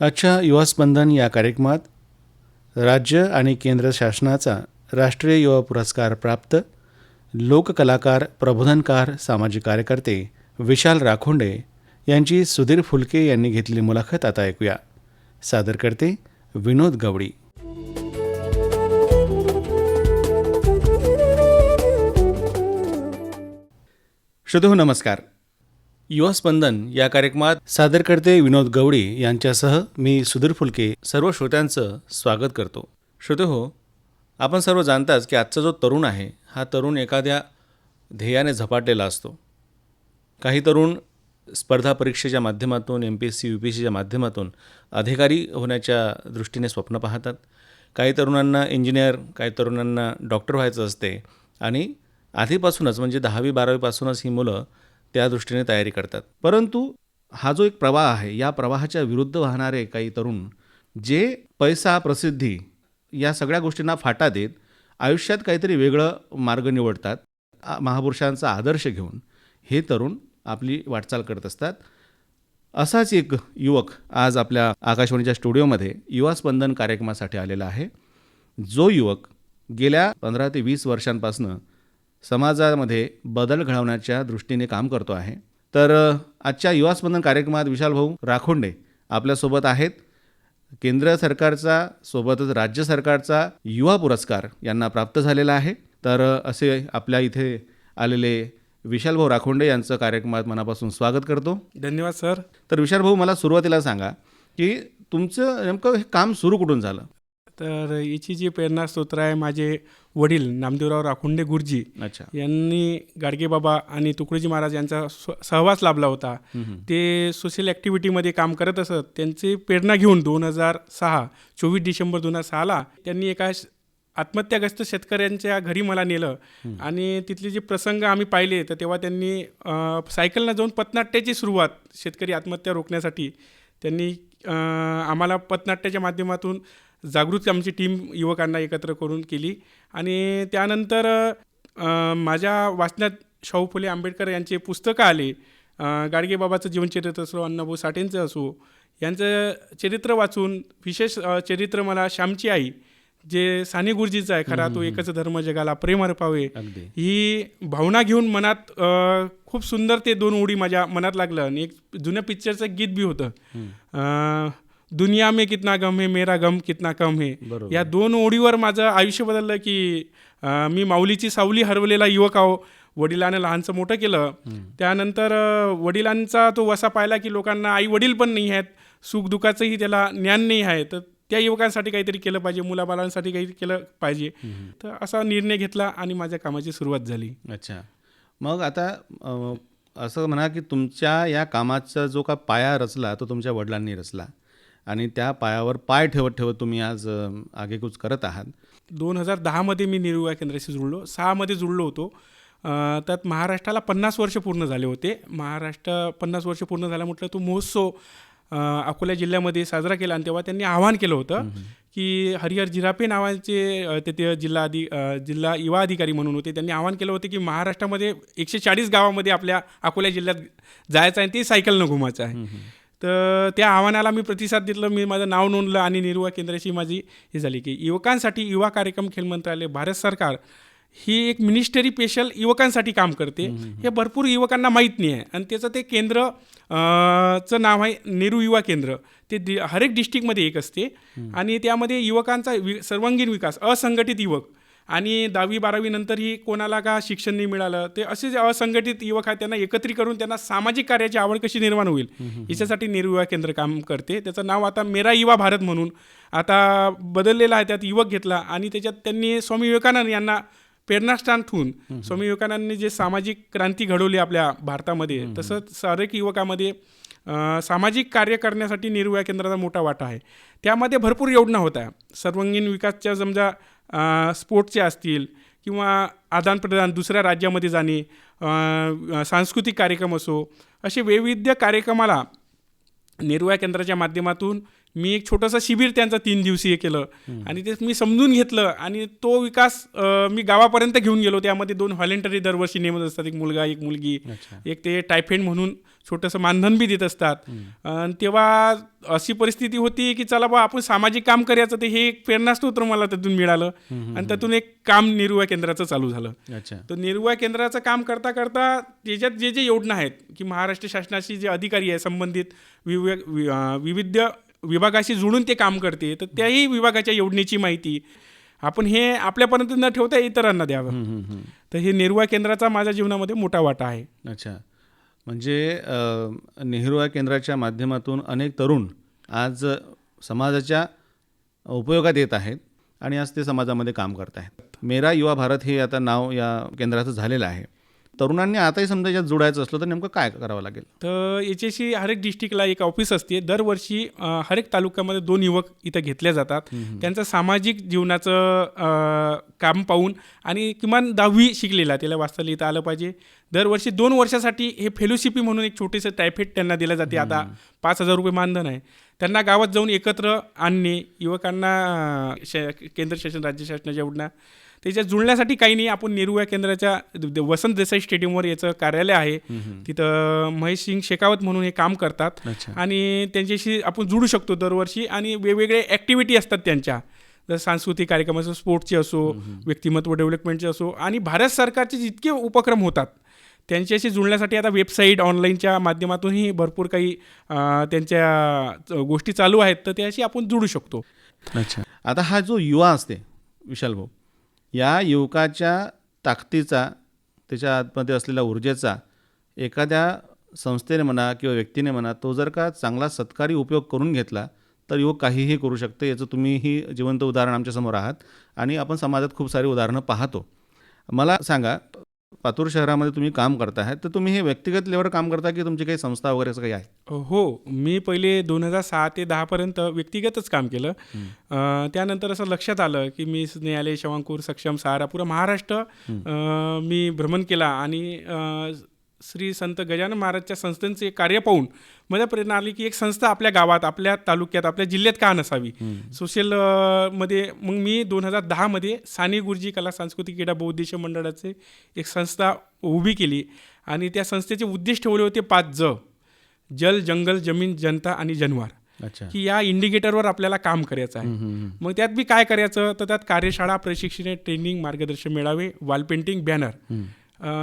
आजच्या युवा स्पंदन या कार्यक्रमात राज्य आणि केंद्र शासनाचा राष्ट्रीय युवा पुरस्कार प्राप्त लोककलाकार प्रबोधनकार सामाजिक कार्यकर्ते विशाल राखोंडे यांची सुधीर फुलके यांनी घेतलेली मुलाखत आता ऐकूया. सादर करते विनोद गवडी श्रोतो नमस्कार. युवा स्पंदन या कार्यक्रमात सादरकर्ते विनोद गवडी यांच्यासह मी सुधीर फुलके. सर्व श्रोत्यांचं स्वागत करतो. श्रोते हो आपण सर्व जाणताच की आजचा जो तरुण आहे हा तरुण एखाद्या ध्येयाने झपाटलेला असतो. काही तरुण स्पर्धा परीक्षेच्या माध्यमातून M P S C U P S सीच्या माध्यमातून अधिकारी होण्याच्या दृष्टीने स्वप्न पाहतात. काही तरुणांना इंजिनियर काही तरुणांना डॉक्टर व्हायचं असते आणि आधीपासूनच म्हणजे दहावी बारावीपासूनच ही मुलं त्या दृष्टीने तयारी करतात. परंतु हा जो एक प्रवाह आहे या प्रवाहाच्या विरुद्ध वाहणारे काही तरुण जे पैसा प्रसिद्धी या सगळ्या गोष्टींना फाटा देत आयुष्यात काहीतरी वेगळं मार्ग निवडतात महापुरुषांचा आदर्श घेऊन हे तरुण आपली वाटचाल करत असतात. असाच एक युवक आज आपल्या आकाशवाणीच्या स्टुडिओमध्ये युवा स्पंदन कार्यक्रमासाठी आलेला आहे. जो युवक गेल्या पंधरा ते वीस वर्षांपासून समाजामध्ये बदल घडवण्याच्या दृष्टीने काम करतो आहे. तर आजच्या युवा स्पंदन कार्यक्रमात विशाल भाऊ राखोंडे आपल्यासोबत आहेत. केंद्र सरकारचा सोबतच राज्य सरकारचा युवा पुरस्कार यांना प्राप्त झालेला आहे. तर असे आपल्या इथे आलेले विशाल भाऊ राखोंडे यांचं कार्यक्रमात मनापासून स्वागत करतो. धन्यवाद सर. तर विशाल भाऊ मला सुरुवातीला सांगा की तुमचं नेमकं हे काम सुरू कुठून झालं? तर याची जी प्रेरणास्त्रोत्र आहे माझे वडील नामदेवराव राखुंडे गुरुजी अच्छा. यांनी गाडगेबाबा आणि तुकडोजी महाराज यांचा सहवास लाभला होता. ते सोशल ॲक्टिव्हिटीमध्ये काम करत असत. त्यांची प्रेरणा घेऊन दोन हजार सहा चोवीस डिसेंबर दोन हजार सहाला त्यांनी एका आत्महत्याग्रस्त शेतकऱ्यांच्या घरी मला नेलं. आणि तिथले जे प्रसंग आम्ही पाहिले तर तेव्हा त्यांनी सायकलनं जाऊन पथनाट्याची सुरुवात शेतकरी आत्महत्या रोखण्यासाठी. त्यांनी आम्हाला पथनाट्याच्या माध्यमातून जागृत आमची टीम युवकांना एकत्र करून केली. आणि त्यानंतर माझ्या वाचनात शाहू फुले आंबेडकर यांचे पुस्तकं आले. गाडगेबाबाचं जीवनचरित्र असो अण्णाभाऊ साठेंचं असो यांचं चरित्र वाचून विशेष चरित्र मला श्यामची आई जे साने गुरुजीचं आहे खरा तो एकच धर्म जगाला प्रेम अर्पावे ही भावना घेऊन मनात खूप सुंदर ते दोन ओळी माझ्या मनात लागलं. आणि एक जुन्या पिक्चरचं गीत बी होतं. दुनिया में कितना गम है मेरा गम कितना कम है. या दोन ओळीवर माझं आयुष्य बदललं की मी माऊलीची सावली हरवलेला युवक आहो वडिलानं लहानचं मोठं केलं. त्यानंतर वडिलांचा तो वसा पाहिला की लोकांना आई वडील पण नाही आहेत सुखदुःखाचंही त्याला ज्ञान नाही आहे. तर त्या युवकांसाठी काहीतरी केलं पाहिजे मुलाबालांसाठी काही केलं पाहिजे. तर असा निर्णय घेतला आणि माझ्या कामाची सुरुवात झाली. अच्छा. मग आता असं म्हणा की तुमच्या या कामाचा जो का पाया रचला तो तुमच्या वडिलांनी रचला. आणि त्या पायावर पाय ठेवत ठेवत तुम्ही आज आगेकूच करत आहात. दोन हजार दहामध्ये मी निर्विवाह केंद्राशी जुळलो. सहामध्ये जुळलो होतो. त्यात महाराष्ट्राला पन्नास वर्ष पूर्ण झाले होते. महाराष्ट्र पन्नास वर्ष पूर्ण झाला म्हटलं तो महोत्सव अकोला जिल्ह्यामध्ये साजरा केला आणि तेव्हा त्यांनी आवाहन केलं होतं की हरिहर जिरापे नावाचे अं, ते ते जिल्हा अधि जिल्हा युवा अधिकारी म्हणून होते. त्यांनी आवाहन केलं होतं की महाराष्ट्रामध्ये एकशे चाळीस गावामध्ये आपल्या अकोला जिल्ह्यात जायचं आहे आणि ते सायकलनं घुमायचं आहे. तर त्या आव्हानाला मी प्रतिसाद दिलं मी माझं नाव नोंदलं आणि निर्वाह केंद्राची माझी हे झाली की युवकांसाठी युवा कार्यक्रम खेल मंत्रालय भारत सरकार ही एक मिनिस्टरी स्पेशल युवकांसाठी काम करते. हे भरपूर युवकांना माहीत नाही आहे. आणि त्याचं ते केंद्र चं नाव आहे नेहरू युवा केंद्र. ते दि हरेक डिस्ट्रिक्टमध्ये एक असते. आणि त्यामध्ये युवकांचा वि सर्वांगीण विकास असंघटित युवक. आणि दहावी बारावी नंतरही कोणाला का शिक्षण नाही मिळालं? ते असे जे असंघटित युवक आहेत त्यांना एकत्रित करून त्यांना सामाजिक कार्याची आवड कशी निर्माण होईल? याच्यासाठी निर्युवा केंद्र काम करते. त्याचं नाव आता मेरा युवा भारत म्हणून आता बदललेलं आहे त्यात युवक घेतला आणि त्याच्यात त्यांनी स्वामी विवेकानंद यांना प्रेरणास्थान ठेवून स्वामी विवेकानंदने जे सामाजिक क्रांती घडवली आपल्या भारतामध्ये तसंच हरेक युवकामध्ये सामाजिक कार्य करण्यासाठी निर्भया केंद्राचा मोठा वाटा आहे. त्यामध्ये भरपूर योजना होत्या. सर्वांगीण विकासच्या समजा अ, स्पोर्ट्सच्या असतील किंवा आदानप्रदान दुसऱ्या राज्यामध्ये जाणे सांस्कृतिक कार्यक्रम असो असे वैविध्य कार्यक्रमाला निर्भया केंद्राच्या माध्यमातून मी एक छोटंसं शिबिर त्यांचं तीन दिवसीय केलं. आणि ते मी समजून घेतलं आणि तो विकास मी गावापर्यंत घेऊन गेलो. त्यामध्ये दोन व्हॉलेंटरी दरवर्षी नेमत असतात. एक मुलगा एक मुलगी. एक ते टायफेड म्हणून छोटंसं मानधन बी देत असतात. आणि तेव्हा अशी परिस्थिती होती की चला बा आपण सामाजिक काम करायचं ते हे एक प्रेरणास्त्रोत्र मला त्यातून मिळालं. आणि त्यातून एक काम निर्वाह केंद्राचं चालू झालं. अच्छा. तर निर्वाह केंद्राचं काम करता करता त्याच्यात जे जे योजना आहेत की महाराष्ट्र शासनाशी जे अधिकारी आहे संबंधित विविध विभागाशी जुळून ते काम करते तर त्याही विभागाच्या योजनेची माहिती आपण हे आपल्यापर्यंत न ठेवता इतरांना द्यावं. तर हे निर्वाह केंद्राचा माझ्या जीवनामध्ये मोठा वाटा आहे. अच्छा. म्हणजे नेहरू या केंद्राच्या माध्यमातून अनेक तरुण आज समाजाच्या उपयोगात येत आहेत आणि आज ते समाजामध्ये काम करत आहेत. मेरा युवा भारत हे आता नाव या केंद्राचं झालेलं आहे. तरुणांनी आताही समजा याच्यात जोडायचं असलं तर नेमकं काय करावं लागेल? तर याच्याशी हर एक डिस्ट्रिक्टला एक ऑफिस असते. दरवर्षी अं, हर एक तालुक्यामध्ये दोन युवक इथं घेतले जातात. त्यांचं सामाजिक जीवनाचं काम पाहून आणि किमान दहावी शिकलेला त्याला वाचता लिहिता आलं पाहिजे. दरवर्षी दोन वर्षासाठी हे फेलोशिपी म्हणून एक छोटेसं टायफेट त्यांना दिलं जाते. आता पाच हजार रुपये मानधन आहे. त्यांना गावात जाऊन एकत्र आणणे युवकांना श केंद्र शासन राज्य शासनाच्या योजना त्याच्यात जुळण्यासाठी काही नाही. आपण नेहरू या केंद्राच्या वसंत देसाई स्टेडियमवर याचं कार्यालय आहे. तिथं महेश सिंग शेकावत म्हणून हे काम करतात. आणि त्यांच्याशी आपण जुळू शकतो दरवर्षी आणि वेगवेगळे ॲक्टिव्हिटी असतात त्यांच्या. जसं सांस्कृतिक कार्यक्रम असो स्पोर्टचे असो व्यक्तिमत्व डेव्हलपमेंटचे असो आणि भारत सरकारचे जितके उपक्रम होतात त्यांच्याशी जुळण्यासाठी आता वेबसाईट ऑनलाईनच्या माध्यमातूनही भरपूर काही त्यांच्या गोष्टी चालू आहेत. तर त्याशी आपण जुळू शकतो. अच्छा. आता हा जो युवा असते विशाल भाऊ या युवकाच्या ताकदीचा त्याच्या आतमध्ये असलेल्या ऊर्जेचा एखाद्या संस्थेने म्हणा किंवा व्यक्तीने म्हणा तो जर का चांगला सत्कारी उपयोग करून घेतला तर युवक काहीही करू शकते याचं तुम्हीही जिवंत उदाहरण आमच्यासमोर आहात. आणि आपण समाजात खूप सारी उदाहरणं पाहतो. मला सांगा पातूर शहरामध्ये तुम्ही काम करता आहात तर तुम्ही हे व्यक्तिगत लेवलवर काम करता की तुमची काही संस्था वगैरे असं काही आहे? हो मी पहिले दोन हजार सहा ते दहापर्यंत व्यक्तिगतच काम केलं. त्यानंतर असं लक्षात आलं की मी न्यायालय शवांकूर सक्षम सहारा पुरा महाराष्ट्र मी भ्रमण केला आणि श्री संत गजानन महाराजच्या संस्थेचे कार्य पाहून मला प्रेरणा आली की एक संस्था आपल्या गावात आपल्या तालुक्यात आपल्या जिल्ह्यात का नसावी? सोशलमध्ये मग मी दोन हजार दहामध्ये साने गुरुजी कला सांस्कृतिक क्रीडा बौद्धिश मंडळाचे एक संस्था उभी केली आणि त्या संस्थेचे उद्देश ठेवले होते पाच ज. जल जंगल जमीन जनता आणि जनवार. अच्छा. की या इंडिकेटरवर आपल्याला काम करायचं आहे. मग त्यात बी काय करायचं? तर त्यात कार्यशाळा प्रशिक्षण ट्रेनिंग मार्गदर्शन मेळावे वॉल पेंटिंग बॅनर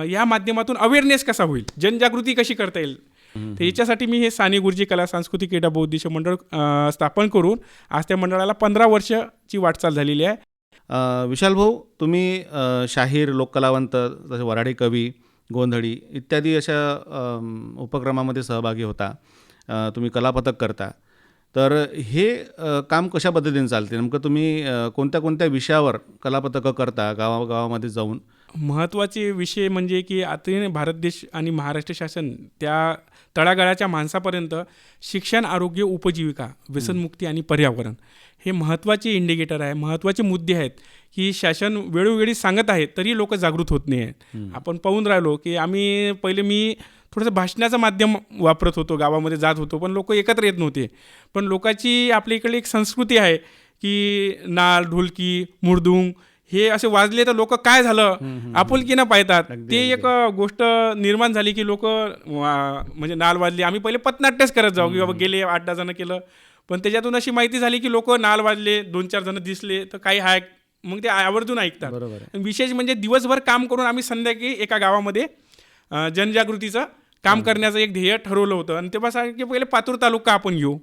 या माध्यमातून अवेअरनेस कसा होईल? जनजागृती कशी करता येईल? तर याच्यासाठी मी हे साने गुरुजी कला सांस्कृतिक क्रीडा बौद्धिश मंडळ स्थापन करून आज त्या मंडळाला पंधरा वर्षाची वाटचाल झालेली आहे. विशाल भाऊ तुम्ही शाहीर लोककलावंत जसे वराडी कवी गोंधळी इत्यादी अशा उपक्रमामध्ये सहभागी होता. तुम्ही कलापथक करता. तर हे काम कशा पद्धतीने चालते? नेमकं तुम्ही कोणत्या कोणत्या विषयावर कलापथकं करता? गावागावामध्ये जाऊन महत्त्वाचे विषय म्हणजे की आता भारत देश आणि महाराष्ट्र शासन त्या तळागाळाच्या माणसापर्यंत शिक्षण आरोग्य उपजीविका व्यसनमुक्ती आणि पर्यावरण हे महत्त्वाचे इंडिकेटर आहे. महत्त्वाचे मुद्दे आहेत की शासन वेळोवेळी सांगत आहे तरी लोक जागृत होत नाही आहेत. आपण पाहून राहिलो की आम्ही पहिले मी थोडंसं भाषणाचं माध्यम वापरत होतो गावामध्ये जात होतो पण लोक एकत्र येत नव्हते. पण लोकांची आपल्या इकडे एक संस्कृती आहे की नाल ढोलकी मुरदुंग हे असे वाजले तर लोक काय झालं? आपुलकीनं पाहतात. ते एक गोष्ट निर्माण झाली की लोक म्हणजे नाल वाजले. आम्ही पहिले पथनाट्यच करत जाऊ की बाबा गेले आठ दहा जण केलं. पण त्याच्यातून अशी माहिती झाली की लोक नाल वाजले दोन चार जण दिसले तर काही हाय. मग ते आवर्जून ऐकतात. बरोबर विशेष म्हणजे दिवसभर काम करून आम्ही संध्याकाळी एका गावामध्ये जनजागृतीचं काम करण्याचं एक ध्येय ठरवलं होतं. आणि तेव्हा सांगितलं की पहिले पातूर तालुका आपण घेऊ.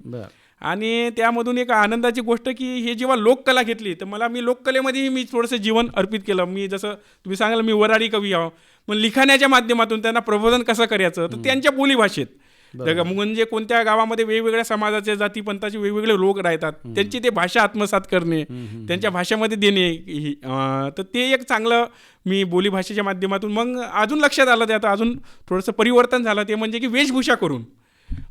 आणि त्यामधून एक आनंदाची गोष्ट की हे जेव्हा लोककला घेतली तर मला मी लोककलेमध्येही मी थोडंसं जीवन अर्पित केलं. मी जसं तुम्ही सांगाल मी वराडी कवी आहो. मग लिखाण्याच्या माध्यमातून त्यांना प्रबोधन कसं करायचं तर त्यांच्या बोलीभाषेत म्हणजे कोणत्या गावामध्ये वेगवेगळ्या समाजाचे जातीपंथाचे वेगवेगळे लोक राहतात त्यांची ते भाषा आत्मसात करणे त्यांच्या भाषेमध्ये देणे ही- तर ते एक चांगलं मी बोलीभाषेच्या माध्यमातून मग अजून लक्षात आलं ते आता अजून थोडंसं परिवर्तन झालं ते म्हणजे की वेशभूषा करून.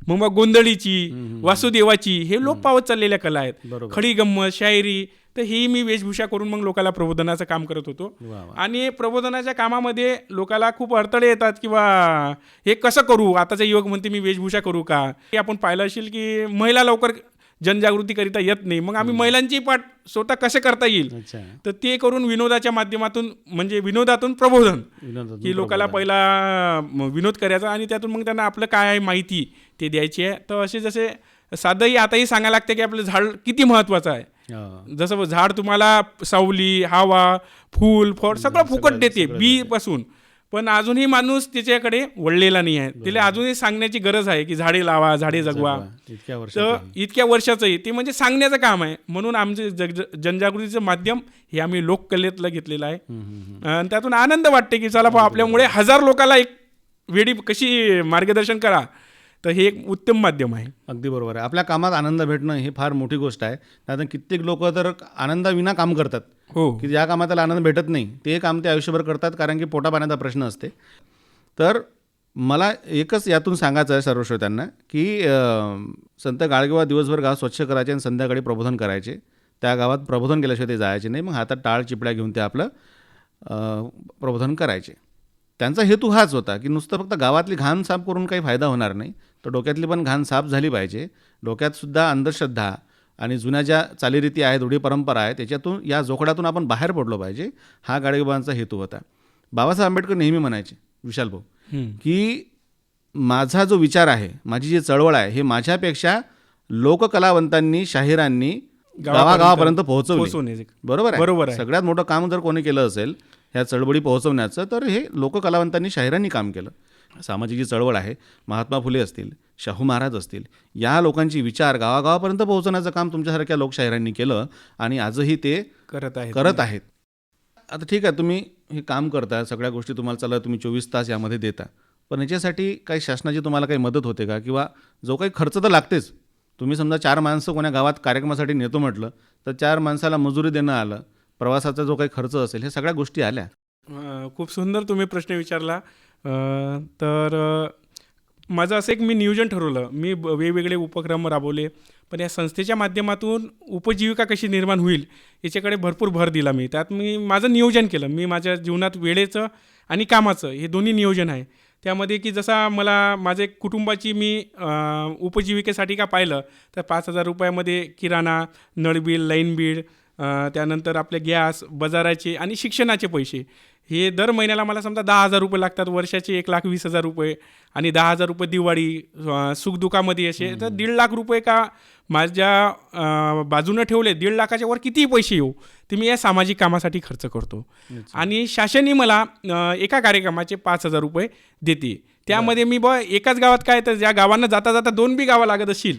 मग मग गोंधळीची वासुदेवाची हे लोक पावत चाललेल्या कला आहेत. खडी गंमत शायरी तर ही मी वेशभूषा करून मग लोकांना प्रबोधनाचं काम करत होतो. आणि प्रबोधनाच्या कामामध्ये लोकाला खूप अडथळे येतात किंवा हे कसं करू? आताचा युवक म्हणते मी वेशभूषा करू का? हे आपण पाहिलं असेल की महिला लवकर जनजागृतीकरिता येत नाही. मग आम्ही महिलांची पाठ स्वतः कसे करता येईल? तर ते करून विनोदाच्या माध्यमातून म्हणजे विनोदातून प्रबोधन. की लोकांना पहिला विनोद करायचा आणि त्यातून मग त्यांना आपलं काय आहे माहिती ते द्यायची आहे. तर असे जसे साधंही आताही सांगायला लागते की आपलं झाड किती महत्त्वाचं आहे. जसं झाड तुम्हाला सावली हवा फूल फळ सगळं फुकट देते बी पासून. पण अजूनही माणूस त्याच्याकडे वळलेला नाही आहे. तिला अजूनही सांगण्याची गरज आहे की झाडे लावा झाडे जगवा. इतक्या वर्ष तर इतक्या वर्षाचंही ते म्हणजे सांगण्याचं काम आहे. म्हणून आमचे जग जनजागृतीचं माध्यम हे आम्ही लोककलेतलं घेतलेलं आहे. आणि त्यातून आनंद वाटते की चला आपल्यामुळे हजार लोकांना एक वेळी कशी मार्गदर्शन करा. तर हे एक उत्तम माध्यम आहे. अगदी बरोबर आहे. आपल्या कामात आनंद भेटणं ही फार मोठी गोष्ट आहे. आता कित्येक लोक तर आनंदाविना काम करतात. हो. की ज्या कामात त्याला आनंद भेटत नाही ते काम ते आयुष्यभर करतात कारण की पोटापाण्याचा प्रश्न असते. तर मला एकच यातून सांगायचं आहे सर्व श्रोत्यांना की संत गाडगेबा दिवसभर गाव स्वच्छ करायचे आणि संध्याकाळी प्रबोधन करायचे. त्या गावात प्रबोधन केल्याशिवाय ते जायचे नाही. मग हातात टाळ चिपड्या घेऊन ते आपलं प्रबोधन करायचे. त्यांचा हेतू हाच होता की नुसतं फक्त गावातली घाण साफ करून काही फायदा होणार नाही. तर डोक्यातली पण घाण साफ झाली पाहिजे. डोक्यातसुद्धा अंधश्रद्धा आणि जुन्या ज्या चालीरीती आहेत रूढी परंपरा आहे त्याच्यातून या जोखडातून आपण बाहेर पडलो पाहिजे हा गाडगेबाबांचा हेतू होता. बाबासाहेब आंबेडकर नेहमी म्हणायचे विशाल भाऊ. की माझा जो विचार आहे माझी जी चळवळ आहे हे माझ्यापेक्षा लोककलावंतांनी शाहिरांनी गावागावापर्यंत पोहोचवली. बरोबर आहे? बरोबर. सगळ्यात मोठं काम जर कोणी केलं असेल ह्या चळवळी पोहोचवण्याचं तर हे लोककलावंतांनी शाहिरांनी काम केलं. सामाजिक जी चळवळ आहे महात्मा फुले असतील शाहू महाराज असतील. या लोकांची विचार गावागावापर्यंत पोहोचवण्याचं काम तुमच्यासारख्या लोकशाहिरांनी केलं आणि आजही ते करत आहे करत आहेत. आता ठीक आहे तुम्ही हे काम करता सगळ्या गोष्टी तुम्हाला चालला तुम्ही चोवीस तास यामध्ये देता. पण याच्यासाठी काही शासनाची तुम्हाला काही मदत होते का? किंवा जो काही खर्च तर लागतेच. तुम्ही समजा चार माणसं कोण्या गावात कार्यक्रमासाठी नेतो म्हटलं तर चार माणसाला मजुरी देणं आलं प्रवासाचा जो काही खर्च असेल हे सगळ्या गोष्टी आल्या. खूप सुंदर तुम्ही प्रश्न विचारला. तर माझं असं एक मी नियोजन ठरवलं. मी ब- वेगवेगळे उपक्रम राबवले. पण या संस्थेच्या माध्यमातून उपजीविका कशी निर्माण होईल याच्याकडे भरपूर भर दिला मी. त्यात मी माझं नियोजन केलं. मी माझ्या जीवनात वेळेचं आणि कामाचं हे दोन्ही नियोजन आहे. त्यामध्ये की जसा मला माझे कुटुंबाची मी उपजीविकेसाठी का पाहिलं तर पाच हजार रुपयामध्ये किराणा नळबिल लाईन बिल त्यानंतर आपले गॅस बाजाराचे आणि शिक्षणाचे पैसे. हे दर महिन्याला मला समजा दहा हजार रुपये लागतात वर्षाचे एक लाख वीस हजार रुपये आणि दहा हजार रुपये दिवाळी सुखदुःखामध्ये असे. तर दीड लाख रुपये का माझ्या बाजूनं ठेवले दीड लाखाच्या वर कितीही पैसे येऊ ते मी या सामाजिक कामासाठी खर्च करतो. आणि शासनही मला एका कार्यक्रमाचे पाच हजार रुपये देते. त्यामध्ये मी ब एकाच गावात काय तर ज्या गावांना जाता जाता दोन बी गावं लागत असतील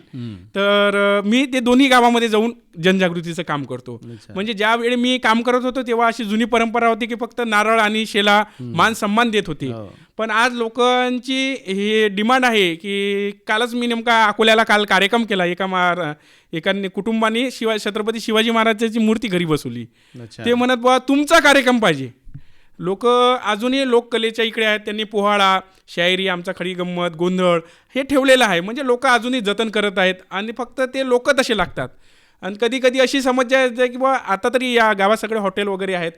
तर मी ते दोन्ही गावामध्ये जाऊन जनजागृतीचं काम करतो. म्हणजे ज्या वेळी मी काम करत होतो तेव्हा अशी जुनी परंपरा होती की फक्त नारळ आणि शेला मान सन्मान देत होते. हो. पण आज लोकांची ही डिमांड आहे की कालच मी नेमका अकोल्याला काल कार्यक्रम केला. एका मार एका कुटुंबाने शिवा छत्रपती शिवाजी महाराजांची मूर्ती घरी बसवली. ते म्हणत बुवा तुमचा कार्यक्रम पाहिजे. लोक अजूनही लोककलेच्या इकडे आहेत. त्यांनी पोहाळा शायरी आमचा खडी गंमत गोंधळ हे ठेवलेलं आहे. म्हणजे लोक अजूनही जतन करत आहेत आणि फक्त ते लोक तसे लागतात. आणि कधी कधी अशी समस्या आहे की बा आता तरी या गावात सगळे हॉटेल वगैरे आहेत.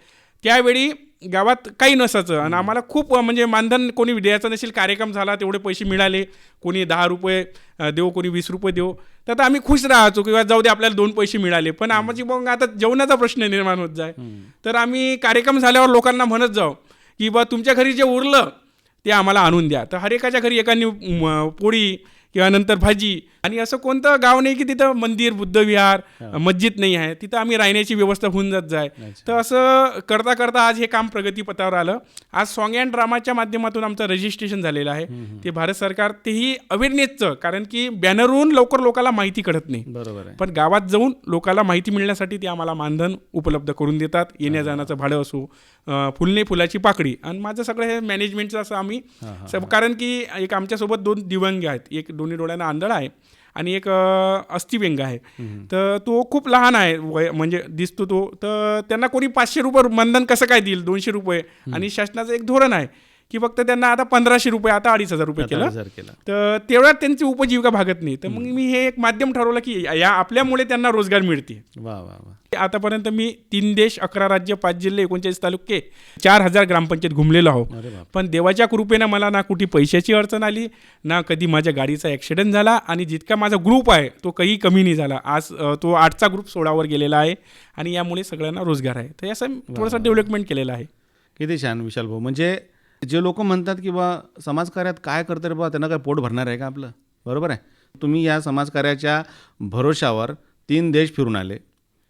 त्यावेळी गावात काही नसायचं. आणि आम्हाला खूप म्हणजे मानधन कोणी द्यायचं नसेल कार्यक्रम झाला तेवढे पैसे मिळाले. कोणी दहा रुपये देऊ कोणी वीस रुपये देऊ. तर आता आम्ही खुश राहायचो किंवा जाऊ दे आपल्याला दोन पैसे मिळाले. पण आमची मग आता जेवणाचा प्रश्न निर्माण होत जाय. तर आम्ही कार्यक्रम झाल्यावर लोकांना म्हणत जाऊ की बा तुमच्या घरी जे उरलं ते आम्हाला आणून द्या. तर हर एकाच्या घरी एकाने म, पोळी किंवा नंतर भाजी आणि असं कोणतं गाव नाही की तिथं मंदिर बुद्धविहार मस्जिद नाही आहे. तिथं आम्ही राहण्याची व्यवस्था होऊन जात जाय. तर असं करता करता आज हे काम प्रगतीपथावर आलं. आज सॉंग अँड ड्रामाच्या माध्यमातून आमचं रजिस्ट्रेशन झालेलं आहे. ते भारत सरकार तेही अवेअरनेसचं कारण की बॅनरहून लवकर लोकांना माहिती कळत नाही. बरोबर पण गावात जाऊन लोकांना माहिती मिळण्यासाठी ते आम्हाला मानधन उपलब्ध करून देतात. येण्या जाण्याचं भाडं असो अं, फुलणे फुलाची पाकळी आणि माझं सगळं हे मॅनेजमेंटचं असं आम्ही कारण की एक आमच्यासोबत दोन दिव्यांग आहेत. एक दोन्ही डोळ्यांना आंधळ आहे. आणि एक अस्थिव्यंग आहे. तर तो खूप लहान आहे वय म्हणजे दिसतो तो. तर त्यांना कोणी पाचशे रुपये मानधन कसं काय देईल? दोनशे रुपये. आणि शासनाचं एक धोरण आहे की फक्त त्यांना आता पंधराशे रुपये आता अडीच हजार रुपये केलं. तर तेवढ्यात त्यांची उपजीविका भागत नाही. तर मग मी हे एक माध्यम ठरवलं की या आपल्यामुळे त्यांना रोजगार मिळते. आतापर्यंत मी तीन देश अकरा राज्य पाच जिल्हे एकोणचाळीस तालुके चार हजार ग्रामपंचायत घुमलेलो आहो. पण देवाच्या कृपेनं मला ना कुठे पैशाची अडचण आली ना कधी माझ्या गाडीचा ॲक्सिडेंट झाला आणि जितका माझा ग्रुप आहे तो काही कमी नाही झाला. आज तो आठचा ग्रुप सोळावर गेलेला आहे आणि यामुळे सगळ्यांना रोजगार आहे. तर असं थोडंसं डेव्हलपमेंट केलेलं आहे. किती छान विशाल भाऊ म्हणजे जे लोक म्हणतात की बा समाजकार्यात काय करतं रे बा त्यांना काय पोट भरणार आहे का आपलं? बरोबर आहे. तुम्ही या समाजकार्याच्या भरोशावर तीन देश फिरून आले.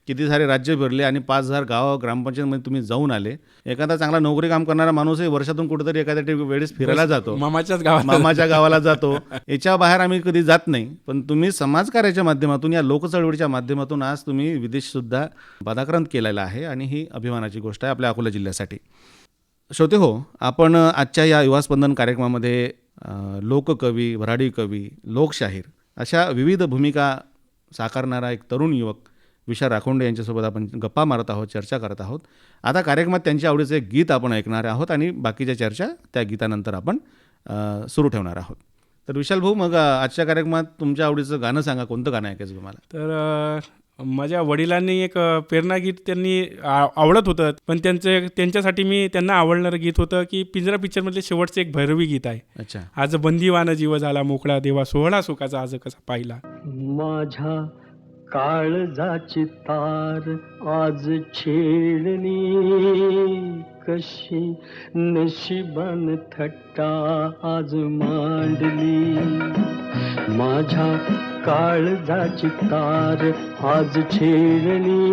किती सारे राज्य फिरले आणि पाच हजार गाव ग्रामपंचायतमध्ये तुम्ही जाऊन आले. एखादा चांगला नोकरी काम करणारा माणूसही वर्षातून कुठेतरी एखाद्या वेळेस फिरायला जातो. मामाच्याच गावात. मामाच्या गावाला जातो. याच्या बाहेर आम्ही कधी जात नाही. पण तुम्ही समाजकार्याच्या माध्यमातून या लोकचळवळीच्या माध्यमातून आज तुम्ही विदेश सुद्धा पदाक्रांत केलेला आहे आणि ही अभिमानाची गोष्ट आहे आपल्या अकोला जिल्ह्यासाठी. श्रोते हो आपण आजच्या या युवा स्पंदन कार्यक्रमामध्ये लोककवी भराडी कवी लोकशाहीर अशा विविध भूमिका साकारणारा एक तरुण युवक विशाल राखोंडे यांच्यासोबत आपण गप्पा मारत आहोत चर्चा करत आहोत. आता कार्यक्रमात त्यांच्या आवडीचं एक गीत आपण ऐकणार आहोत आणि बाकीच्या चर्चा त्या गीतानंतर आपण सुरू ठेवणार आहोत. तर विशाल भाऊ मग आजच्या कार्यक्रमात तुमच्या आवडीचं गाणं सांगा कोणतं गाणं ऐकायचं तुम्हाला? तर माझ्या वडिलांनी एक अ, प्रेरणागीत त्यांनी आवडत होतं. पण त्यांचं त्यांच्यासाठी मी त्यांना आवडणारं गीत होतं की पिंजरा पिक्चरमधले शेवटचं एक भैरवी गीत आहे. अच्छा. आज बंदीवान जीव झाला मोकळा देवा सोहळा सुखाचा आज कसा पाहिला. माझ्या काळजाची तार आज छेडणी कशी नशिबान थट्टा आज मांडली. माझ्या काळजाची तार आज छेडणी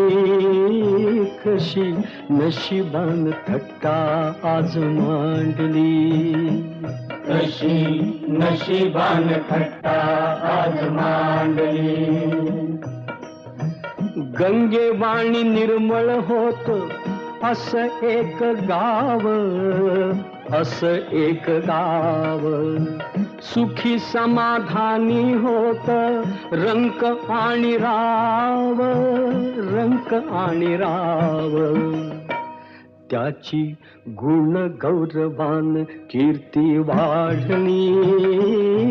कशी नशिबान थट्टा आज मांडली. कशी नशिबान थट्टा आज मांडली. गंगेवाणी निर्मळ होत असं एक गाव असं एक गाव. सुखी समाधानी होत रंक आणि राव रंक आणि राव. त्याची गुण गौरवान कीर्ती वाढली.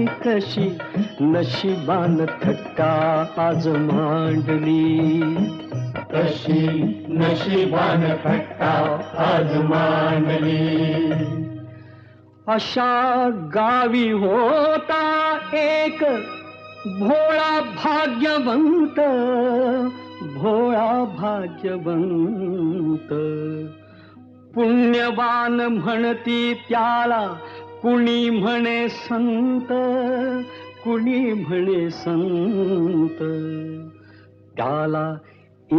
कशी नशिबान थट्टा आज मांडली. कशी नशिबान थट्टा आज मांडली. अशा गावी होता एक भोळा भाग्यवंत भोळा भाग्यवंत. पुण्यवान म्हणती त्याला. कुणी म्हणे संत कुणी म्हणे संत. त्याला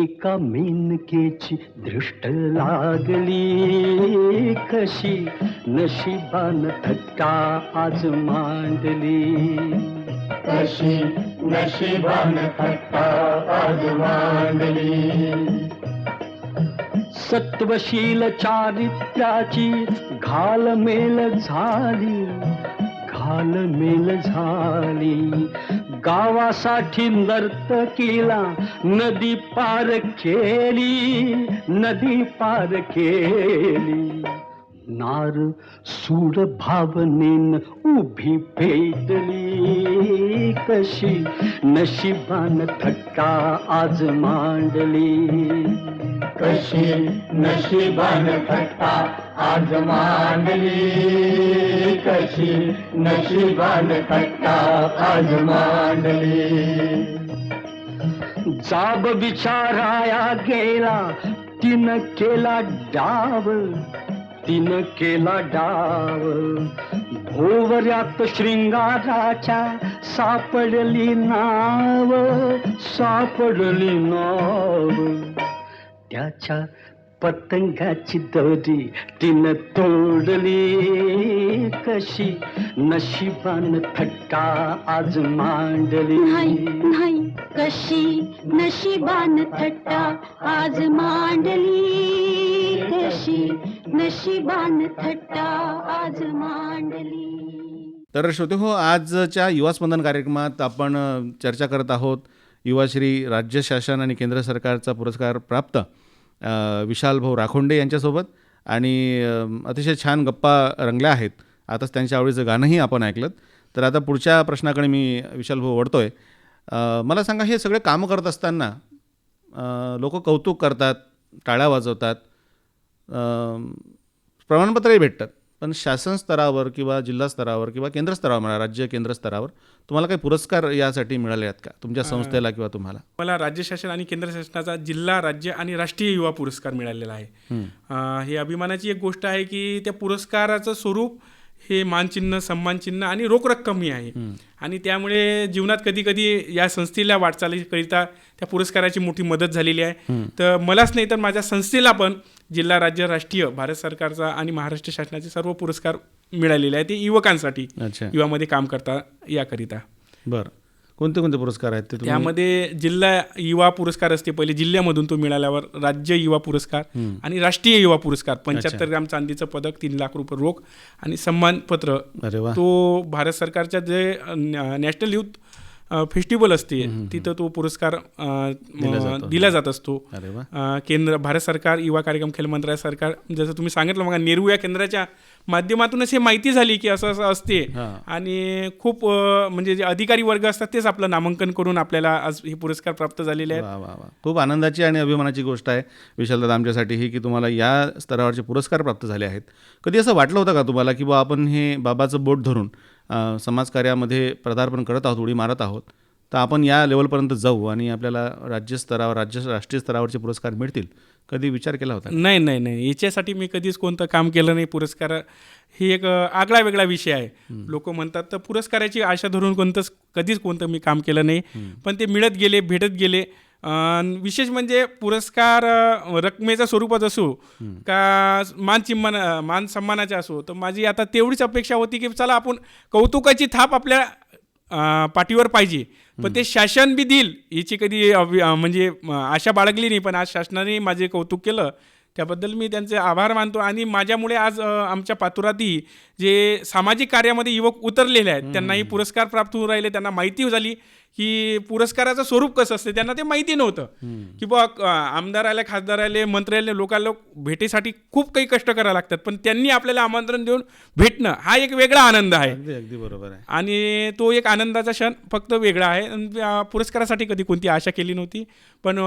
एका मेनकेची दृष्ट लागली. कशी नशिबान थट्टा आज मांडली. कशी नशिबान थट्टा आज मांडली. सत्वशील चारित्र्याची घालमेल झाली घालमेल झाली. गावासाठी नर्तकीला नदी पार केली नदी पार केली. नार सूड भावनेन उभी पेटली कशी नशिबान थट्टा आज मांडली. कशी नशिबान थट्टा आज मांडली कशी नशिबान थट्टा आज मांडली. जाब विचाराया गेला. तिनं केला डाव. तिनं केला डाव. भोवऱ्यात शृंगाराच्या सापडली नाव. सापडली नाव. त्याच्या पतंगाची दोरी तिनं तोडली. कशी नशिबान थट्टा आज नाही मांडली. नाही कशी नशिबान थट्टा आज मांडली. कशी नशिबान थट्टा आज मांडली. तर श्रोते हो आजच्या युवा स्पंदन कार्यक्रमात आपण चर्चा करत आहोत. युवाश्री राज्य शासन आणि केंद्र सरकारचा पुरस्कार प्राप्त. विशाल भाऊ राखोंडे यांच्यासोबत. आणि अतिशय छान गप्पा रंगल्या आहेत. आताच त्यांच्या आवडीचं गाणंही आपण ऐकलं तर आता पुढच्या प्रश्नाकडे मी विशाल भाऊ ओढतोय आहे मला सांगा हे सगळे कामं करत असताना लोक कौतुक करतात टाळ्या वाजवतात प्रमाणपत्रही भेटतात. पण शासन स्तरावर किंवा जिल्हा स्तरावर किंवा केंद्र स्तरावर म्हणा राज्य केंद्र स्तरावर तुम्हाला काही पुरस्कार यासाठी मिळाले आहेत का? तुमच्या संस्थेला किंवा तुम्हाला? मला राज्य शासन आणि केंद्र शासनाचा जिल्हा राज्य आणि राष्ट्रीय युवा पुरस्कार मिळालेला आहे. हे अभिमानाची एक गोष्ट आहे की त्या पुरस्काराचं स्वरूप हे मानचिन्ह सन्मानचिन्ह आणि रोख रक्कमही आहे. आणि त्यामुळे जीवनात कधी कधी या संस्थेला वाटचालीकरिता त्या पुरस्काराची मोठी मदत झालेली आहे. तर मलाच नाही तर माझ्या संस्थेला पण जिल्हा राज्य राष्ट्रीय भारत सरकारचा आणि महाराष्ट्र शासनाचे सर्व पुरस्कार मिळालेले आहे ते युवकांसाठी युवामध्ये काम करता याकरिता. बरं. कोणते कोणते पुरस्कार आहेत ते तुम्ही त्यामध्ये जिल्हा युवा पुरस्कार असते. पहिले जिल्ह्यामधून तो मिळाल्यावर राज्य युवा पुरस्कार आणि राष्ट्रीय युवा पुरस्कार. पंच्याहत्तर ग्राम चांदीचं पदक तीन लाख रुपये रोख आणि सन्मानपत्र. अरे वा. तो भारत सरकारच्या जे नॅ- नॅशनल युथ अ, फेस्टिवल असते तिथं तो पुरस्कार अ, जातो. दिला जात असतो. अरे वा. अ, केंद्र भारत सरकार युवा कार्यक्रम खेल मंत्रालय सरकार जसं तुम्ही सांगितलं मग नेहरू या केंद्राच्या माध्यमातूनच हे माहिती झाली की असं असं असते. आणि खूप म्हणजे जे अधिकारी वर्ग असतात तेच आपलं नामांकन करून आपल्याला आज हे पुरस्कार प्राप्त झालेले आहेत. खूप आनंदाची आणि अभिमानाची गोष्ट आहे विशालदादा आमच्यासाठी ही की तुम्हाला या स्तरावरचे पुरस्कार प्राप्त झाले आहेत. कधी असं वाटलं होतं का तुम्हाला की बा आपण हे बाबाचं बोट धरून समाजकार्यामध्ये पदार्पण करत आहोत उडी मारत आहोत? तर आपण या लेवलपर्यंत जाऊ आणि आपल्याला राज्यस्तरावर राज्य राष्ट्रीय स्तरावरचे पुरस्कार मिळतील. कधी विचार केला होता? नाही नाही नाही. याच्यासाठी मी कधीच कोणतं काम केलं नाही. पुरस्कार ही एक आगळा वेगळा विषय आहे. लोक म्हणतात तर पुरस्काराची आशा धरून कोणतंच कधीच कोणतं मी काम केलं नाही. पण ते मिळत गेले भेटत गेले. विशेष म्हणजे पुरस्कार रकमेचा स्वरूपात असो का मान चिन्मान मान सन्मानाचा असो तर माझी आता तेवढीच अपेक्षा होती की चला आपण कौतुकाची थाप आपल्या पाठीवर पाहिजे. पण ते शासन बी देईल याची कधी म्हणजे आशा बाळगली नाही पण आज शासनाने माझे कौतुक केलं. त्याबद्दल मी त्यांचे आभार मानतो आणि माझ्यामुळे आज आमच्या पातुरातही जे सामाजिक कार्यामध्ये युवक उतरलेले आहेत त्यांनाही पुरस्कार प्राप्त होऊन राहिले त्यांना माहिती झाली. की पुरस्काराचं स्वरूप कसं असते त्यांना ते माहिती नव्हतं. की बा आमदार आले खासदार आले मंत्री आले लोकांना भेटीसाठी खूप काही कष्ट करावे लागतात. पण त्यांनी आपल्याला आमंत्रण देऊन भेटणं हा एक वेगळा आनंद आहे. अगदी बरोबर आहे. आणि तो एक आनंदाचा क्षण फक्त वेगळा आहे. पुरस्कारासाठी कधी कोणती आशा केली नव्हती. पण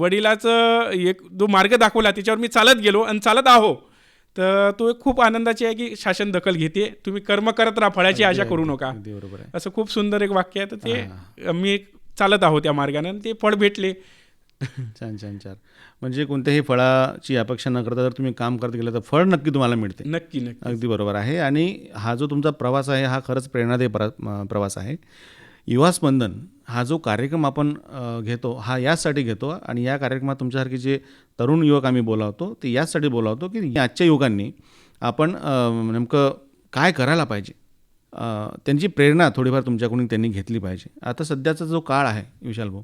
वडिलाचं एक जो मार्ग दाखवला त्याच्यावर मी चालत गेलो आणि चालत आहो. तर तो एक खूप आनंदाची आहे की शासन दखल घेते. तुम्ही कर्म करत राहा फळाची आशा करू नका. अगदी बरोबर आहे. असं खूप सुंदर एक वाक्य आहे. तर ते मी चालत आहो त्या मार्गाने आणि ते फळ भेटले. छान छान छान. म्हणजे कोणत्याही फळाची अपेक्षा न करता जर तुम्ही काम करत गेलं तर फळ नक्की तुम्हाला मिळते. नक्की नक्की. अगदी बरोबर आहे. आणि हा जो तुमचा प्रवास आहे हा खरंच प्रेरणादायी प्रवास आहे. युवा स्पंदन हा जो कार्यक्रम आपण घेतो हा याचसाठी घेतो आणि या कार्यक्रमात तुमच्यासारखे जे तरुण युवक आम्ही बोलावतो ते याचसाठी बोलावतो की आजच्या युवकांनी आपण नेमकं काय करायला पाहिजे? त्यांची प्रेरणा थोडीफार तुमच्याकडून त्यांनी घेतली पाहिजे. आता सध्याचा जो काळ आहे विशाल भाऊ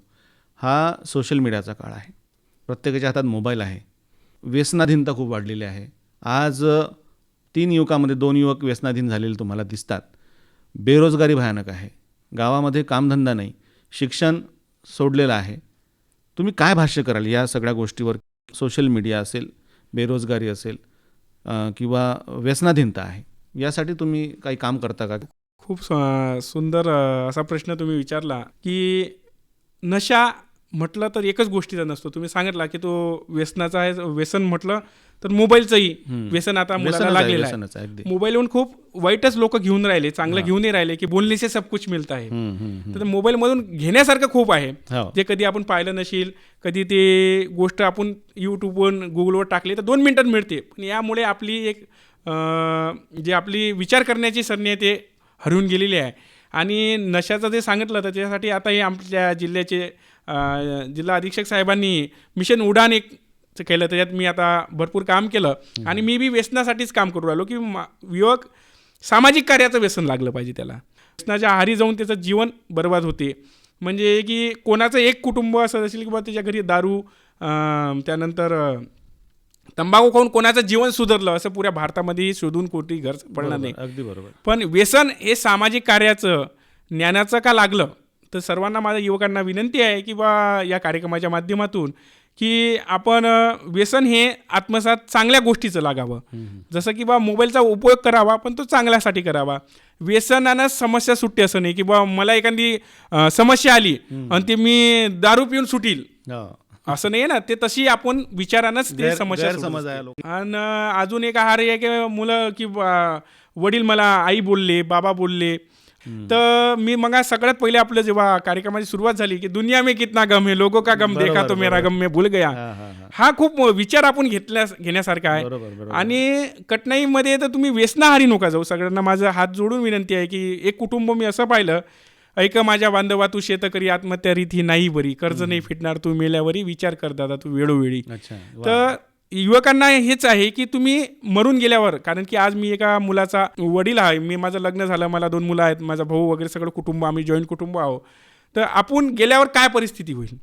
हा सोशल मीडियाचा काळ आहे. प्रत्येकाच्या हातात मोबाईल आहे. व्यसनाधीनता खूप वाढलेली आहे. आज तीन युवकामध्ये दोन युवक व्यसनाधीन झालेले तुम्हाला दिसतात. बेरोजगारी भयानक आहे. गावामध्ये कामधंदा नाही शिक्षण सोडलेलं आहे. तुम्ही काय भाष्य कराल या सगळ्या गोष्टीवर? सोशल मीडिया असेल बेरोजगारी असेल किंवा व्यसनाधीनता आहे यासाठी तुम्ही काही काम करता का? खूप सुंदर असा प्रश्न तुम्ही विचारला की नशा म्हटलं तर एकच गोष्टीचा नसतो. तुम्ही सांगितला की तो व्यसनाचा आहे व्यसन म्हटलं तर मोबाईलचंही व्यसन आता मुलाला लागलेलं आहे. मोबाईलहून खूप वाईटच लोक घेऊन राहिले चांगलं घेऊन नाही राहिले की बोलणे से सब कुछ मिळत आहे. तर मोबाईलमधून घेण्यासारखं खूप आहे. हो. जे कधी आपण पाहिलं नसेल कधी ते गोष्ट आपण यूट्यूबवर गुगलवर टाकली तर दोन मिनिटात मिळते. पण यामुळे आपली एक जे आपली विचार करण्याची सरणी आहे ते हरवून गेलेली आहे. आणि नशाचं जे सांगितलं तर त्याच्यासाठी आता हे आमच्या जिल्ह्याचे जिल्हा अधीक्षक साहेबांनी मिशन उडान एक केलं. त्याच्यात मी आता भरपूर काम केलं. आणि मी बी व्यसनासाठीच काम करू राहिलो की मा- युवक सामाजिक कार्याचं व्यसन लागलं पाहिजे त्याला. व्यसनाच्या आहारी जाऊन त्याचं जीवन बर्बाद होते. म्हणजे की कोणाचं एक कुटुंब असं असेल की बा त्याच्या घरी दारू त्यानंतर तंबाखू खाऊन कोणाचं जीवन सुधारलं असं पुऱ्या भारतामध्ये शोधून कोटी घर पडणार नाही. अगदी बरोबर. पण व्यसन हे सामाजिक कार्याचं ज्ञानाचं का लागलं? तर सर्वांना माझ्या युवकांना विनंती आहे की बा या कार्यक्रमाच्या माध्यमातून की आपण व्यसन हे आत्मसात चांगल्या गोष्टीचं लागावं. जसं की बा मोबाईलचा उपयोग करावा पण तो चांगल्यासाठी करावा. व्यसनानं समस्या सुटते असं नाही की बा मला एखादी समस्या आली आणि ते मी दारू पिऊन सुटील. हो. असं नाही ना ते तशी आपण विचारानंच ते समस्या आणि अजून एक आहार आहे की मुलं की वडील मला आई बोलले बाबा बोलले. तर मी मग सगळ्यात पहिले आपलं जेव्हा कार्यक्रमाची सुरुवात झाली की दुनिया में कितना गम है लोगों का गम देखा तो मेरा. गम मैं भूल गया हा, हा, हा. हा खूप विचार आपण घेतल्या घेण्यासारखा आहे. आणि कटनाईमध्ये तर तुम्ही व्यसनाहारी नका जाऊ सगळ्यांना माझं हात जोडून विनंती आहे की एक कुटुंब मी असं पाहिलं ऐक माझ्या बांधवा तू शेतकरी आत्महत्या रीती नाही बरी कर्ज नाही फिटणार तू मेल्यावरी विचार कर दादा तू वेळोवेळी. तर युवकांना हेच आहे की तुम्ही मरून गेल्यावर कारण की आज मी एका मुलाचा वडील आहे मी माझं लग्न झालं मला दोन मुलं आहेत माझा भाऊ वगैरे सगळं कुटुंब आम्ही जॉईंट कुटुंब आहोत. तर आपण गेल्यावर काय परिस्थिती होईल?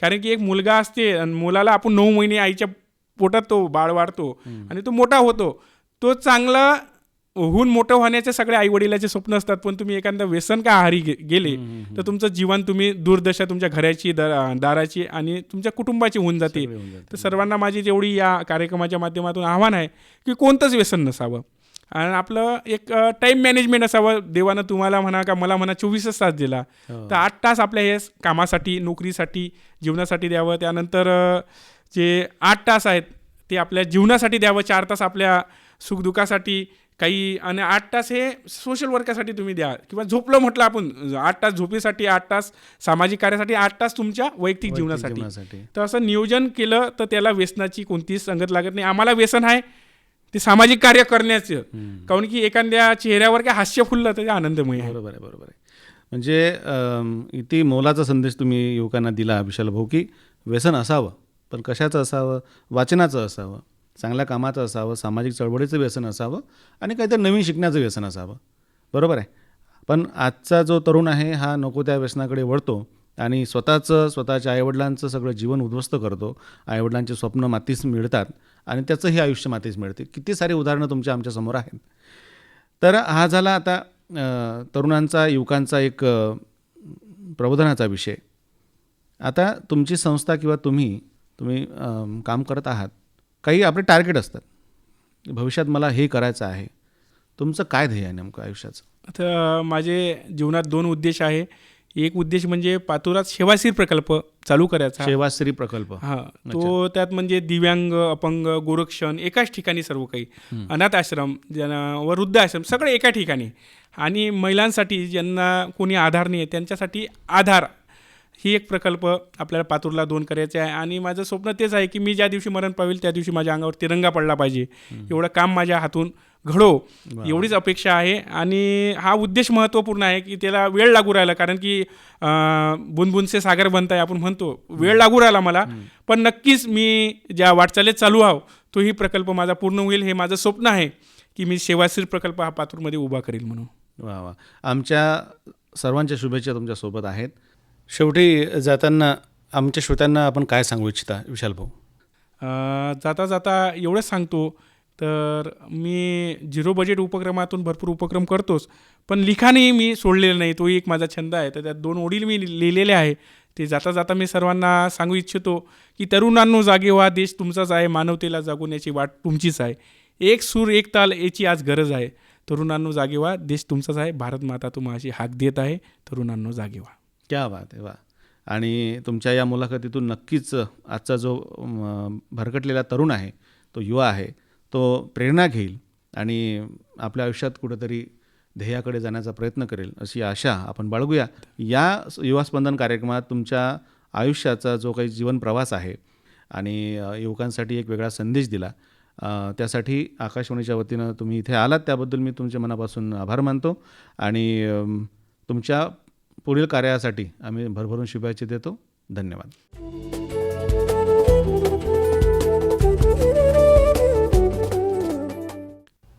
कारण की एक मुलगा असते आणि मुलाला आपण नऊ महिने आईच्या पोटात तो बाळ वाढतो आणि तो मोठा होतो. तो चांगला होऊन मोठं होण्याचे सगळे आई वडिलाचे स्वप्न असतात पण तुम्ही एखादा व्यसन का आहारी गे- गेले तर तुमचं जीवन तुम्ही दुर्दशा तुमच्या घराची दाराची आणि तुमच्या कुटुंबाची होऊन जाते. तर सर्वांना माझी जेवढी या कार्यक्रमाच्या माध्यमातून आव्हान आहे की कोणतंच व्यसन नसावं. आणि आपलं एक टाईम मॅनेजमेंट असावं. देवानं तुम्हाला म्हणा का मला म्हणा चोवीसच तास दिला. हो. तर आठ तास आपल्या हे कामासाठी नोकरीसाठी जीवनासाठी द्यावं. त्यानंतर जे आठ तास आहेत ते आपल्या जीवनासाठी द्यावं. चार तास आपल्या सुखदुःखासाठी काही आणि आठ तास हे सोशल वर्कासाठी तुम्ही द्या. किंवा झोपलं म्हटलं आपण आठ तास झोपेसाठी आठ तास सामाजिक कार्यासाठी आठ तास तुमच्या वैयक्तिक जीवनासाठी. तर असं नियोजन केलं तर त्याला व्यसनाची कोणतीच संगत लागत नाही. आम्हाला व्यसन आहे. ते सामाजिक कार्य करण्याचं. काऊन की एखाद्या चेहऱ्यावर काय हास्य फुललं तर ते आनंदमय आहे. बरोबर आहे बरोबर आहे. म्हणजे इथे मोलाचा संदेश तुम्ही युवकांना दिला विशाल भाऊ की व्यसन असावं पण कशाचं असावं? वाचनाचं असावं? चांगल्या कामाचं असावं सामाजिक चळवळीचं व्यसन असावं आणि काहीतरी नवीन शिकण्याचं व्यसन असावं. बरोबर आहे? पण आजचा जो तरुण आहे हा नको त्या व्यसनाकडे वळतो आणि स्वतःचं स्वतःच्या आईवडिलांचं सगळं जीवन उद्ध्वस्त करतो. आईवडिलांचे स्वप्न मातीस मिळतात आणि त्याचंही आयुष्य मातीस मिळते. किती सारी उदाहरणं तुमच्या आमच्यासमोर आहेत. तर हा झाला आता तरुणांचा युवकांचा एक प्रबोधनाचा विषय. आता तुमची संस्था किंवा तुम्ही तुम्ही काम करत आहात. काही आपले टार्गेट असतात. भविष्यात मला हे करायचं आहे. तुमचं काय ध्येय आहे नेमकं आयुष्याचं? आता माझे जीवनात दोन उद्देश आहे. एक उद्देश म्हणजे पातुरात सेवाशीर प्रकल्प चालू करायचा. सेवाश्री प्रकल्प. हा. तो त्यात म्हणजे दिव्यांग अपंग गोरक्षण एकाच ठिकाणी सर्व काही. अनाथ आश्रम ज्यांना व वृद्ध आश्रम सगळं एका ठिकाणी. आणि महिलांसाठी ज्यांना कोणी आधार नाही आहे त्यांच्यासाठी आधार ही एक प्रकल्प आपल्याला पातूरला दोन करायचे आहे. आणि माझं स्वप्न तेच आहे की मी ज्या दिवशी मरण पावेल त्या दिवशी माझ्या अंगावर तिरंगा पडला पाहिजे. एवढं काम माझ्या हातून घडो. एवढीच अपेक्षा आहे. आणि हा उद्देश महत्त्वपूर्ण आहे की त्याला वेळ लागू राहिला. कारण की बुनबुनसे सागर बनताय आपण म्हणतो. वेळ लागू राहिला मला. पण नक्कीच मी ज्या वाटचालीत चालू आहो तोही प्रकल्प माझा पूर्ण होईल. हे माझं स्वप्न आहे की मी सेवाशील प्रकल्प हा पातूरमध्ये उभा करेल म्हणून. वा वा. आमच्या सर्वांच्या शुभेच्छा तुमच्यासोबत आहेत. शेवटी जाताना आमच्या श्रोत्यांना आपण काय सांगू इच्छिता विशाल भाऊ? जाता जाता एवढंच सांगतो. तर मी झिरो बजेट उपक्रमातून भरपूर उपक्रम करतोच पण लिखाणही मी सोडलेलं नाही. तोही एक माझा छंद आहे. तर त्यात दोन ओढील मी लिहिलेले आहे. ते जाता जाता मी सर्वांना सांगू इच्छितो की तरुणांनो जागे व्हा देश तुमचाच आहे मानवतेला जागवण्याची वाट तुमचीच आहे. एक सूर एक ताल याची आज गरज आहे. तरुणांनो जागे व्हा देश तुमचाच आहे. भारत माता तुम्हाला हाक देत आहे. तरुणांनो जागे व्हा क्या बात आहे वा. आणि तुमच्या या मुलाखतीतून नक्कीच आजचा जो भरकटलेला तरुण आहे तो युवा आहे तो प्रेरणा घेईल आणि आपल्या आयुष्यात कुठंतरी ध्येयाकडे जाण्याचा प्रयत्न करेल अशी आशा आपण बाळगूया. या युवा स्पंदन कार्यक्रमात तुमच्या आयुष्याचा जो काही जीवन प्रवास आहे आणि युवकांसाठी एक वेगळा संदेश दिला त्यासाठी आकाशवाणीच्या वतीनं तुम्ही इथे आलात त्याबद्दल मी तुमच्या मनापासून आभार मानतो आणि तुमच्या पुढील कार्यासाठी आम्ही भरभरून शुभेच्छा देतो. धन्यवाद.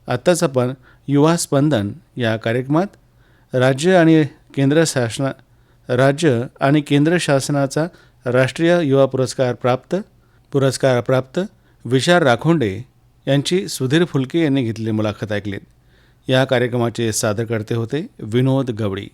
आत्ताच आपण युवा स्पंदन या कार्यक्रमात राज्य आणि केंद्र शासना राज्य आणि केंद्र शासनाचा राष्ट्रीय युवा पुरस्कार प्राप्त पुरस्कार प्राप्त विशाल राखोंडे यांची सुधीर फुलके यांनी घेतलेली मुलाखत ऐकली या कार्यक्रमाचे सादरकर्ते होते विनोद गवळी.